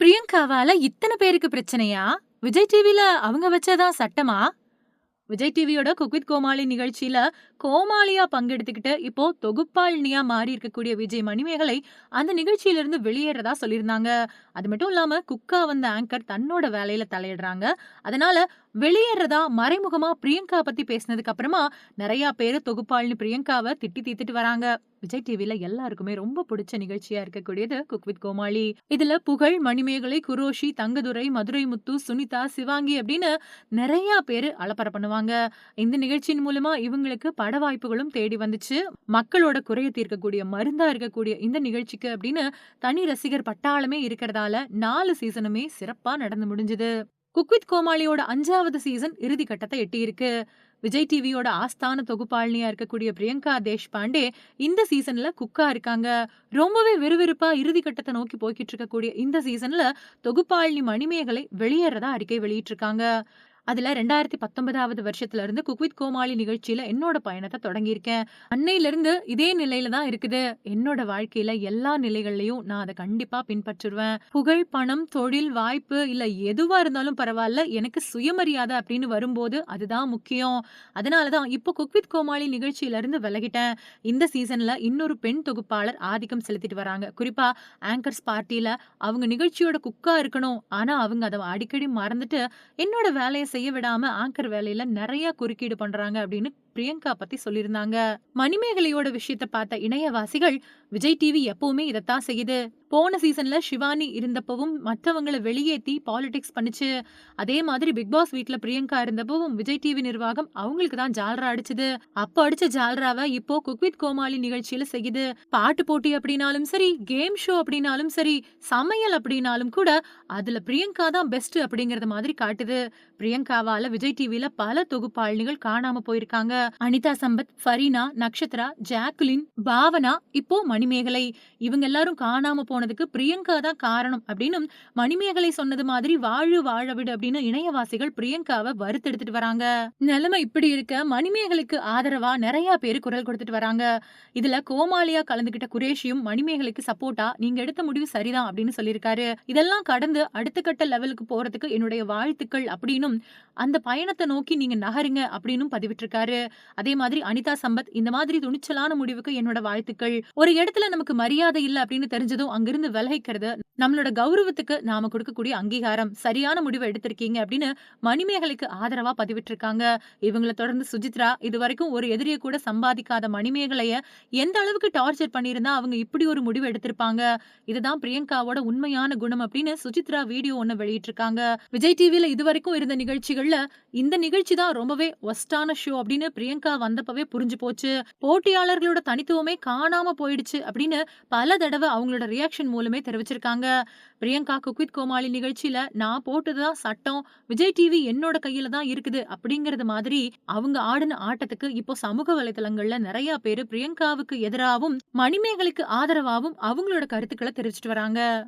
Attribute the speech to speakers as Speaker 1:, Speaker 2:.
Speaker 1: பிரியங்காவால இத்தன பேருக்கு பிரச்சனையா? விஜய் டிவில அவங்க வச்சதான் சட்டமா? விஜய் டிவியோட குக்வித் கோமாளி நிகழ்ச்சியில கோமாளியா பங்கெடுத்துக்கிட்டு, இப்போ தொகுப்பாளினியா மாறி இருக்கக்கூடிய விஜய் மணிமேகலை, அந்த நிகழ்ச்சியிலிருந்து வெளியேறதா சொல்லியிருந்தாங்க. அது மட்டும் இல்லாம குக்கா வந்த ஆங்கர் தன்னோட வேலையில தலையிடுறாங்க. அதனால வெளியேறதா மறைமுகமா பிரியங்கா பத்தி பேசினதுக்கு அப்புறமா, நிறைய பேரு தொகுப்பாளினி பிரியங்காவ திட்டி தீத்துட்டு வராங்க. விஜய் டிவில எல்லாருக்குமே ரொம்ப புடிச்ச நிகழ்ச்சியா இருக்கக்கூடியது குக் வித் கோமாளி. இதுல புகழ், மணிமேகலை, குரோஷி, தங்கதுரை, மதுரை முத்து, சுனிதா, சிவாங்கி அப்படின்னு நிறைய பேரு அலப்பற பண்ணுவாங்க. இந்த நிகழ்ச்சியின் மூலமா இவங்களுக்கு பட வாய்ப்புகளும் தேடி வந்துச்சு. மக்களோட குறைய தீர்க்கக்கூடிய மருந்தா இருக்கக்கூடிய இந்த நிகழ்ச்சிக்கு அப்படின்னு தனி ரசிகர் பட்டாளமே இருக்கிறதால நாலு சீசனுமே சிறப்பா நடந்து முடிஞ்சது. குக்வித் கோமாளியோட அஞ்சாவது சீசன் இறுதி கட்டத்தை எட்டியிருக்கு. விஜய் டிவியோட ஆஸ்தான தொகுப்பாளினியா இருக்கக்கூடிய பிரியங்கா தேஷ்பாண்டே இந்த சீசன்ல குக்கா இருக்காங்க. ரொம்பவே விறுவிறுப்பா இறுதி கட்டத்தை நோக்கி போய்க்கிட்டு இருக்கக்கூடிய இந்த சீசன்ல தொகுப்பாளினி மணிமேகலை வெளியேறதா அறிக்கை வெளியிட்டிருக்காங்க. அதுல 2019வது வருஷத்துல இருந்து குக் வித் கோமாளி நிகழ்ச்சியில என்னோட பயணத்தை தொடங்கியிருக்கேன். அன்னையிலேருந்து இதே நிலையில தான் இருக்குது. என்னோட வாழ்க்கையில எல்லா நிலைகள்லயும் நான் அத கண்டிப்பா பின்பற்றுவேன். புகழ், பணம், தொழில், வாய்ப்பு இல்ல எதுவா இருந்தாலும் பரவாயில்ல எனக்கு சுயமரியாதை அப்படின்னு வரும்போது அதுதான் முக்கியம். அதனால தான் இப்போ குக் வித் கோமாளி நிகழ்ச்சியில இருந்து விலகிட்டேன். இந்த சீசன்ல இன்னொரு பெண் தொகுப்பாளர் ஆதிக்கம் செலுத்திட்டு வராங்க. குறிப்பா ஆங்கர்ஸ் பார்ட்டியில் அவங்க நிகழ்ச்சியோட குக்கா இருக்கணும். ஆனா அவங்க அத அடிக்கடி மறந்துட்டு, என்னோட வேலையை செய்ய விடாம ஆங்கர் வேலையில நிறைய குறுக்கீடு பண்றாங்க அப்படின்னு பிரியங்கா பத்தி சொல்லியிருந்தாங்க. மணிமேகலையோட விஷயத்த பார்த்த இணையவாசிகள், விஜய் டிவி எப்பவுமே இதத்தான் செய்யுது. போன சீசன்ல ஷிவானி இருந்தப்பவும் மத்தவங்கள வெளியேத்தி பாலிடிக்ஸ் பண்ணுச்சு. அதே மாதிரி பிக் பாஸ் வீட்ல பிரியங்கா இருந்தப்பவும் விஜய் டிவி நிர்வாகம் அவங்களுக்கு தான் ஜால்ரா அடிச்சது. அப்ப அடிச்ச ஜால்ராவ இப்போ குக் வித் கோமாளி நிகழ்ச்சியில செய்யுது. பாட்டு போட்டி அப்படின்னாலும் சரி, கேம் ஷோ அப்படின்னாலும் சரி, சமையல் அப்படின்னாலும் கூட அதுல பிரியங்கா தான் பெஸ்ட் அப்படிங்கறது மாதிரி காட்டுது. பிரியங்காவால விஜய் டிவில பல தொகுப்பாளினிகள் காணாம போயிருக்காங்க. அனிதா சம்பத், ஃபரீனா, நக்ஷத்ரா, ஜாக்குலின், பாவனா, இப்போ மணிமேகலை. இவங்க எல்லாரும் காணாம போனதுக்கு பிரியங்கா தான் காரணம் அப்படின்னு மணிமேகலை சொன்னது மாதிரி வாழு வாழ விடு அப்படின்னு இணையவாசிகள் பிரியங்காவ வறுத்தெடுத்துட்டு வராங்க. நிலைமை இப்படி இருக்க மணிமேகலைக்கு ஆதரவா நிறைய பேரு குரல் கொடுத்துட்டு வராங்க. இதுல கோமாளியா கலந்துகிட்ட குரேஷியும் மணிமேகலைக்கு சப்போர்ட்டா நீங்க எடுத்த முடிவு சரிதான் அப்படின்னு சொல்லியிருக்காரு. இதெல்லாம் கடந்து அடுத்த கட்ட லெவலுக்கு போறதுக்கு என்னுடைய வாழ்த்துக்கள் அப்படின்னும், அந்த பயணத்தை நோக்கி நீங்க நகருங்க அப்படின்னும் பதிவிட்டிருக்காரு. அதே மாதிரி அனிதா சம்பத் இந்த மாதிரி துணிச்சலான முடிவுக்கு என்னோட வாழ்த்துக்கள். ஒரு இடத்துல நமக்கு மரியாதை இல்லை அப்படின்னு தெரிஞ்சதும் அங்கிருந்து விலகிக்கிறது நம்மளோட கௌரவத்துக்கு நாம கொடுக்கக்கூடிய அங்கீகாரம். சரியான முடிவு எடுத்திருக்கீங்க அப்படின்னு மணிமேகலைக்கு ஆதரவா பதிவிட்டிருக்காங்க. இவங்களை தொடர்ந்து சுசித்ரா, இதுவரைக்கும் ஒரு எதிரியை கூட சம்பாதிக்காத மணிமேகலைய எந்த அளவுக்கு டார்ச்சர் பண்ணியிருந்தா அவங்க இப்படி ஒரு முடிவு எடுத்திருப்பாங்க. இதுதான் பிரியங்காவோட உண்மையான குணம் அப்படின்னு சுஜித்ரா வீடியோ ஒண்ணு வெளியிட்டிருக்காங்க. விஜய் டிவில இதுவரைக்கும் இருந்த நிகழ்ச்சிகள்ல இந்த நிகழ்ச்சி தான் ரொம்பவே ஒஸ்டான ஷோ அப்படின்னு பிரியங்கா வந்தப்பவே புரிஞ்சு போச்சு. போட்டியாளர்களோட தனித்துவமே காணாம போயிடுச்சு அப்படின்னு பல தடவ அவங்களோட ரியாக்ஷன் மூலமே தெரிவிச்சிருக்காங்க. பிரியங்கா குக்வித் கோமாளி நிகழ்ச்சியில நான் போட்டதுதான் சட்டம். விஜய் டிவி என்னோட கையில தான் இருக்குது அப்படிங்கறது மாதிரி அவங்க ஆடுன ஆட்டத்துக்கு இப்போ சமூக வலைதளங்கள்ல நிறைய பேரு பிரியங்காவுக்கு எதிராவும், மணிமேகலைக்கு ஆதரவாவும் அவங்களோட கருத்துக்களை தெரிவிச்சிட்டு வராங்க.